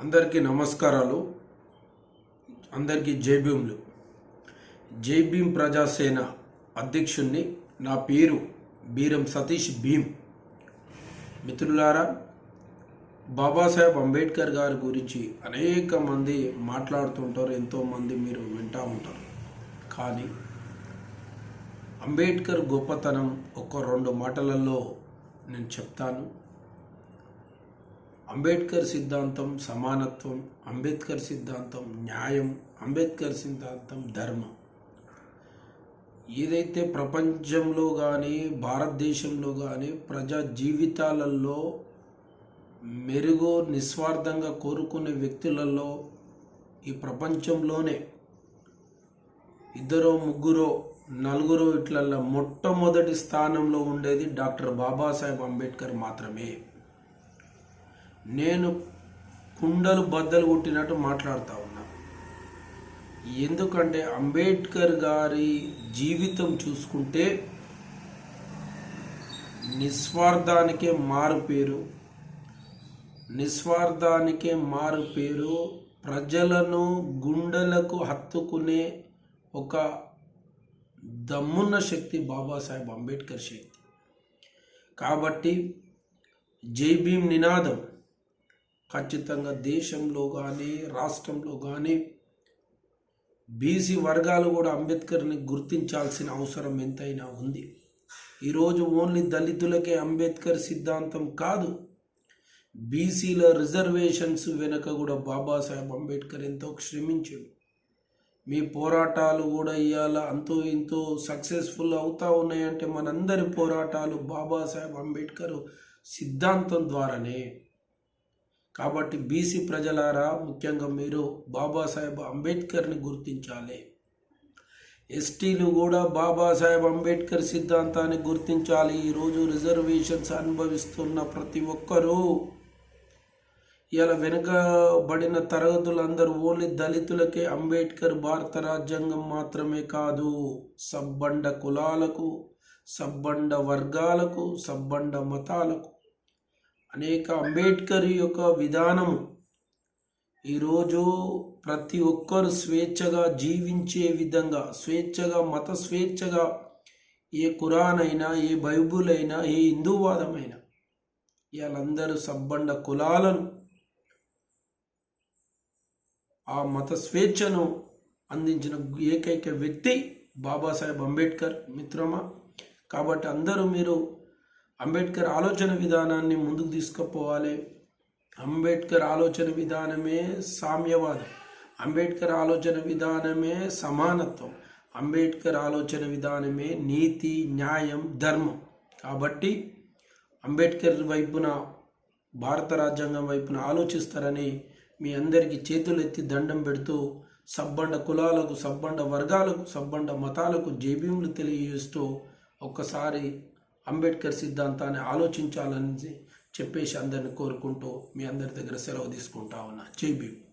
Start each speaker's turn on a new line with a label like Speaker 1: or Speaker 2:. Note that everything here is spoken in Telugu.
Speaker 1: అందరికీ నమస్కారాలు. అందరికీ జై జైభీం జై భీమ్ ప్రజాసేన అధ్యక్షుణ్ణి నా పేరు బీరం సతీష్ భీమ్. మిత్రులారా బాబాసాహెబ్ అంబేద్కర్ గారి గురించి అనేక మంది మాట్లాడుతుంటారు ఎంతోమంది మీరు వింటూ ఉంటారు. కానీ అంబేద్కర్ గొప్పతనం ఒక రెండు మాటలలో నేను చెప్తాను. అంబేద్కర్ సిద్ధాంతం సమానత్వం అంబేద్కర్ సిద్ధాంతం న్యాయం అంబేద్కర్ సిద్ధాంతం ధర్మం. ఏదైతే ప్రపంచంలో కానీ భారతదేశంలో కానీ ప్రజా జీవితాలలో మెరుగు నిస్వార్థంగా కోరుకునే వ్యక్తులలో ఈ ప్రపంచంలోనే ఇద్దరో ముగ్గురో నలుగురో ఇట్లల్లో మొట్టమొదటి స్థానంలో ఉండేది డాక్టర్ బాబాసాహెబ్ అంబేద్కర్ మాత్రమే. నేను కుండలు బద్దలు కొట్టినట్టు మాట్లాడుతూ ఉన్నా. ఎందుకంటే అంబేద్కర్ గారి జీవితం చూసుకుంటే నిస్వార్థానికే మారు పేరు నిస్వార్థానికే మారు పేరు ప్రజలను గుండెలకు హత్తుకునే ఒక దమ్మున్న శక్తి బాబాసాహెబ్ అంబేద్కర్ శక్తి. కాబట్టి జై భీమ్ నినాదం. ఖచ్చితంగా దేశంలో కానీ రాష్ట్రంలో కానీ బీసీ వర్గాలు కూడా అంబేద్కర్ని గుర్తించాల్సిన అవసరం ఎంతైనా ఉంది. ఈరోజు ఓన్లీ దళితులకే అంబేద్కర్ సిద్ధాంతం కాదు బీసీల రిజర్వేషన్స్ వెనుక కూడా బాబాసాహెబ్ అంబేద్కర్ ఎంతో శ్రమించాడు. మీ పోరాటాలు కూడా ఇవాళ అంతో ఇంతో సక్సెస్ఫుల్ అవుతా ఉన్నాయంటే మనందరి పోరాటాలు బాబాసాహెబ్ అంబేద్కర్ సిద్ధాంతం ద్వారానే. కాబట్టి బీసీ ప్రజలారా ముఖ్యంగా మీరు బాబాసాహెబ్ అంబేద్కర్ని గుర్తించాలి. ఎస్టీలు కూడా బాబాసాహెబ్ అంబేద్కర్ సిద్ధాంతాన్ని గుర్తించాలి. ఈరోజు రిజర్వేషన్స్ అనుభవిస్తున్న ప్రతి ఒక్కరూ ఇలా వెనుకబడిన తరగతులందరూ ఓన్లీ దళితులకే అంబేద్కర్ భారత రాజ్యాంగం మాత్రమే కాదు సబ్బండ కులాలకు సబ్బండ వర్గాలకు సబ్బండ మతాలకు అనేక అంబేద్కర్ యొక్క విధానము. ఈరోజు ప్రతి ఒక్కరు స్వేచ్ఛగా జీవించే విధంగా స్వేచ్ఛగా మత స్వేచ్ఛగా ఏ ఖురాన్ అయినా ఏ బైబుల్ అయినా ఏ హిందూవాదమైనా వీళ్ళందరూ సబ్బండ కులాలను ఆ మత స్వేచ్ఛను అందించిన ఏకైక వ్యక్తి బాబాసాహెబ్ అంబేద్కర్ మిత్రమా? కాబట్టి అందరూ మీరు అంబేద్కర్ ఆలోచన విధానాన్ని ముందుకు తీసుకుపోవాలి. అంబేద్కర్ ఆలోచన విధానమే సామ్యవాదం. అంబేద్కర్ ఆలోచన విధానమే సమానత్వం. అంబేద్కర్ ఆలోచన విధానమే నీతి న్యాయం ధర్మం. కాబట్టి అంబేద్కర్ వైపున భారత రాజ్యాంగం వైపున ఆలోచిస్తారని మీ అందరికీ చేతులు ఎత్తి దండం పెడుతూ సబ్బండ కులాలకు సబ్బండ వర్గాలకు సబ్బండ మతాలకు జేబీములు తెలియజేస్తూ ఒక్కసారి అంబేద్కర్ సిద్ధాంతాన్ని ఆలోచించాలని చెప్పేసి అందరిని కోరుకుంటూ మీ అందరి దగ్గర సెలవు తీసుకుంటా ఉన్నా. జై భీమ్.